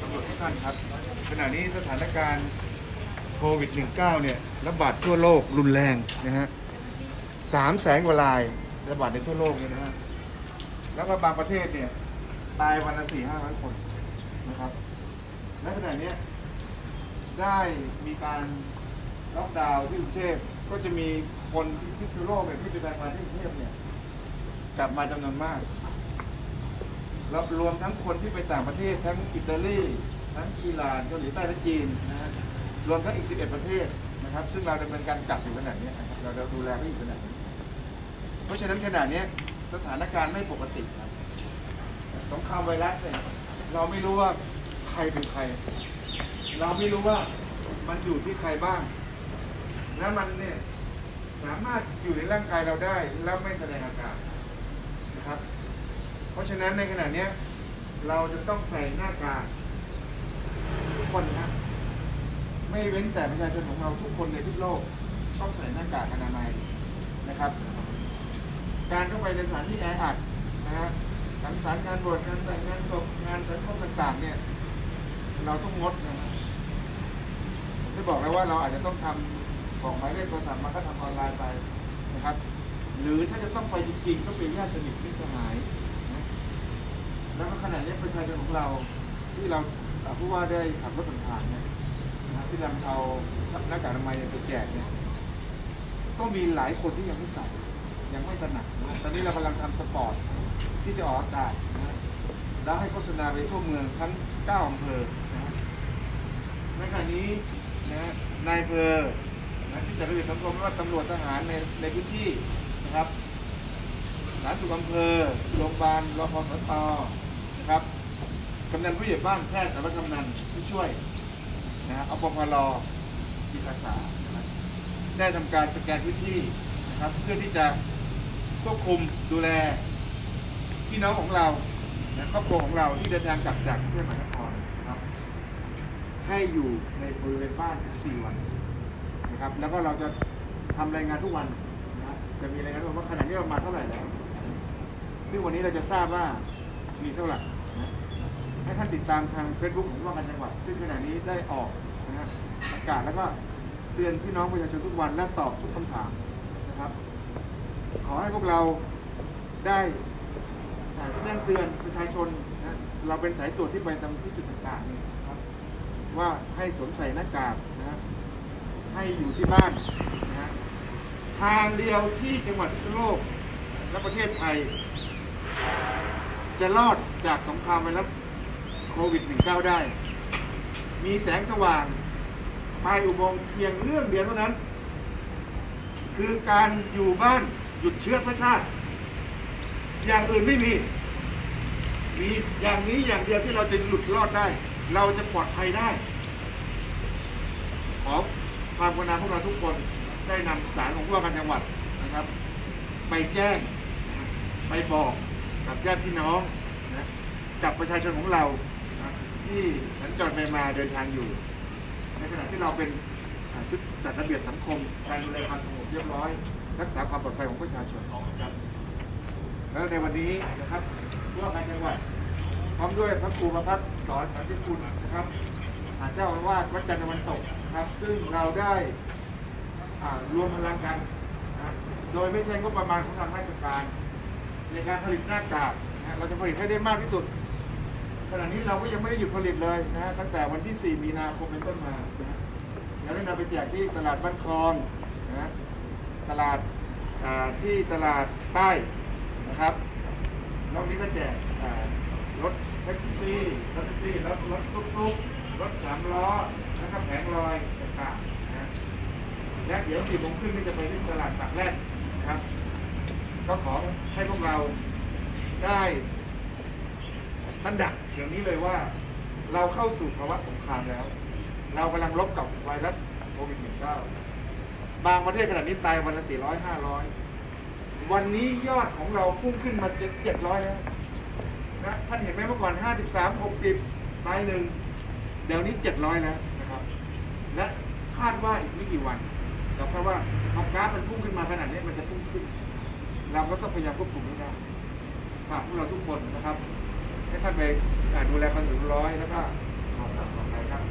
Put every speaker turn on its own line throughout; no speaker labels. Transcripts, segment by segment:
ตำรวจทุกท่านครับ ขณะนี้สถานการณ์โควิด -19 เนี่ยระบาดทั่วโลกรุนแรงนะฮะสามแสนกว่ารายระบาดในทั่วโลกเลยนะฮะ แล้วก็บางประเทศเนี่ยตายวันละสี่ห้าร้อยคนนะครับ และขณะนี้ได้มีการล็อกดาวน์ที่กรุงเทพก็จะมีคนที่พิษณุโลกเนี่ยที่เดินทางมาที่กรุงเทพเนี่ย กลับมาจำนวนมากแล้วรวมทั้งคนที่ไปต่างประเทศทั้งอิตาลีทั้งอิหร่านเกาหลีใต้และจีนนะฮะรวมทั้งอีก 11 ประเทศนะครับ ซึ่งเราดำเนินการจับอยู่ขนาดนี้นะครับเราดูแลไม่อยู่ขนาดนี้เพราะฉะนั้นขณะนี้สถานการณ์ไม่ปกติครับสงครามไวรัสเนี่ยเราไม่รู้ว่าใครเป็นใคร เราไม่รู้ว่ามันอยู่ที่ใครบ้าง และมันเนี่ยสามารถอยู่ในร่างกายเราได้ แล้วไม่แสดงอาการ นะครับ เพราะฉะนั้นในขณะนี้เราจะต้องใส่หน้ากากทุกคนนะไม่เว้นแต่ประชาชนของเราทุกคนในทุกโลกต้องใส่หน้ากากอนามัยนะครับ การเข้าไปในสถานที่แออัดนะฮะสังสรรค์งานบวชงานแต่งงานศพงานสังคมต่างๆ เนี่ย เราต้องงดนะฮะผมจะบอกแล้วว่าเราอาจจะต้องทำบอกหมายเลขโทรศัพท์มาก็ทำออนไลน์ไปนะครับ หรือถ้าจะต้องไปจริงๆก็เป็นญาติสนิทมิตรสหายนะแล้วก็ขณะนี้ประชาชนของเราที่เราผู้ว่าได้ขับรถผ่านๆเนี่ยนะที่เราเอาหน้ากากอนามัยไปแจกเนี่ยก็มีหลายคนที่ยังไม่ใส่ยังไม่ถนัดนะตอนนี้เรากำลังทำสปอร์ตที่จะออกอากาศนะแล้วให้โฆษณาไปทั่วเมืองทั้ง9อำเภอนะในขณะนี้นะนายอำเภอนะที่จัดระเบียบสังคมไม่ว่าตำรวจทหารในในพื้นที่ นะครับสาธารณสุขอำเภอโรงพยาบาลรพสตนะครับกำนันผู้ใหญ่บ้านแพทย์สารกำนันผู้ช่วยนะฮะอปพลจิตอาสาได้ทำการสแกนพื้นที่นะครับ เพื่อที่จะควบคุมดูแลพี่น้องของเราและครอบครัวของเราที่เดินทางกลับจากกรุงเทพมหานครนะครับ ให้อยู่ในบริเวณบ้าน 14 วันนะครับ แล้วก็เราจะทำรายงานทุกวัน จะมีรายงานทุกวันว่าขณะนี้เรามาเท่าไหร่แล้ว ซึ่งวันนี้เราจะทราบว่ามีเท่าไหร่ให้ท่านติดตามทาง Facebook ของว่าการจังหวัด ซึ่งขณะนี้ได้ออกนะฮะประกาศแล้วก็เตือนพี่น้องประชาชนทุกวันและตอบทุกคำถามนะครับ ขอให้พวกเราได้แจ้งเตือนประชาชนนะเราเป็นสายตรวจที่ไปตามที่จุดต่างๆนี่ยนะครับ ว่าให้สวมใส่หน้ากากนะฮะให้อยู่ที่บ้านนะฮะ ทางเดียวที่จังหวัดพิษณุโลกและประเทศไทย จะรอดจากสงครามไวรัสโควิด -19 ได้ มีแสงสว่างภายอุโมงค์เพียงเรื่องเดียวเท่านั้น คือการอยู่บ้านหยุดเชื้อพระชาติ อย่างอื่นไม่มี มีอย่างนี้อย่างเดียวที่เราจะหลุดรอดได้ เราจะปลอดภัยได้ ขอความกรุณาพวกเราทุกคน ได้นำสารของผู้ว่าการจังหวัดนะครับ ไปแจ้ง ไปบอกกับญาติพี่น้องนะกับประชาชนของเรานะที่สัญจรไปมาเดินทางอยู่ ในขณะที่เราเป็นชุดจัดระเบียบสังคมการดูแลความสงบเรียบร้อย รักษาความปลอดภัยของประชาชนครับแล้วในวันนี้นะครับผู้ว่าการจังหวัดพร้อมด้วยพระครูประพัฒน์สอนสันติคุณนะครับอาเจ้าอาวาสวัดจันทวันตกนะครับ ซึ่งเราได้ รวมพลังกันนะโดยไม่ใช้งบประมาณของทางราชการ ในการผลิตหน้ากากนะเราจะผลิตให้ได้มากที่สุด ขณะนี้เราก็ยังไม่ได้หยุดผลิตเลยนะตั้งแต่วันที่ 4 มีนาคมเป็นต้นมานะฮะเราได้นำไปแจกที่ตลาดบ้านคลองนะตลาดที่ตลาดใต้นะครับนอกนี้ก็แจกรถแท็กซี่รถแท็กซี่รถรถตุ๊กตุ๊กรถสามล้อแล้วก็แผงลอยต่างๆ และเดี๋ยวสี่โมงครึ่งนี่จะไปที่ตลาดปากแรกนะครับ ก็ขอให้พวกเราได้ท่านดักอย่างนี้เลยว่า เราเข้าสู่ภาวะสงครามแล้ว เรากำลังลบกับไวรัสโควิด -19 บางประเทศขนาดนี้ตายวันละ400 500วันนี้ยอดของเราพุ่งขึ้นมา700แล้วนะท่านเห็นไหมเมื่อก่อน53 60ตายหนึ่งเดี๋ยวนี้700แล้วนะครับ และคาดว่าอีกไม่กี่วันเราคาดว่าพอกราฟ มันพุ่งขึ้นมาขนาดนี้มันจะพุ่งขึ้น เราก็ต้องพยายามควบคุมให้ได้ฝากพวกเราทุกคนนะครับ ให้ท่านไปอ่าดูแลความเรียบร้อยแล้วก็ขอความปลอดภัยครับ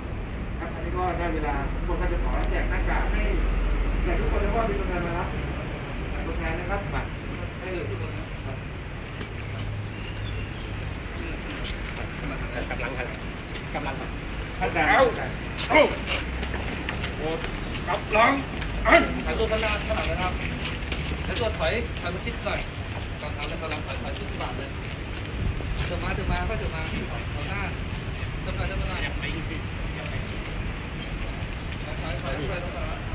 ครับอันนี้ก็ได้เวลาทุกคนก็จะขอแจกหน้ากากให้แจกทุกคนเลยว่ามีตัวแทนมารับตัวแทนนะครับบัตรให้เลยทุกคนนะครับ
กำลังกำลังกำลัง
ท่านใด
เอาเอาโอ้กำลังอัน
ถ่ายรูปข้างหน้าข้างหลังนะครับแล้วตัวถอยถอยมาชิดหน่อยก่อนทางแล้วกำลังถอยถอยชิดที่บาทเลยเถิดมาเถิดมาค่อยเถิดมาถอยหน้าเถิดมาเถิดมาหน่อยถอยถอยถอยถอย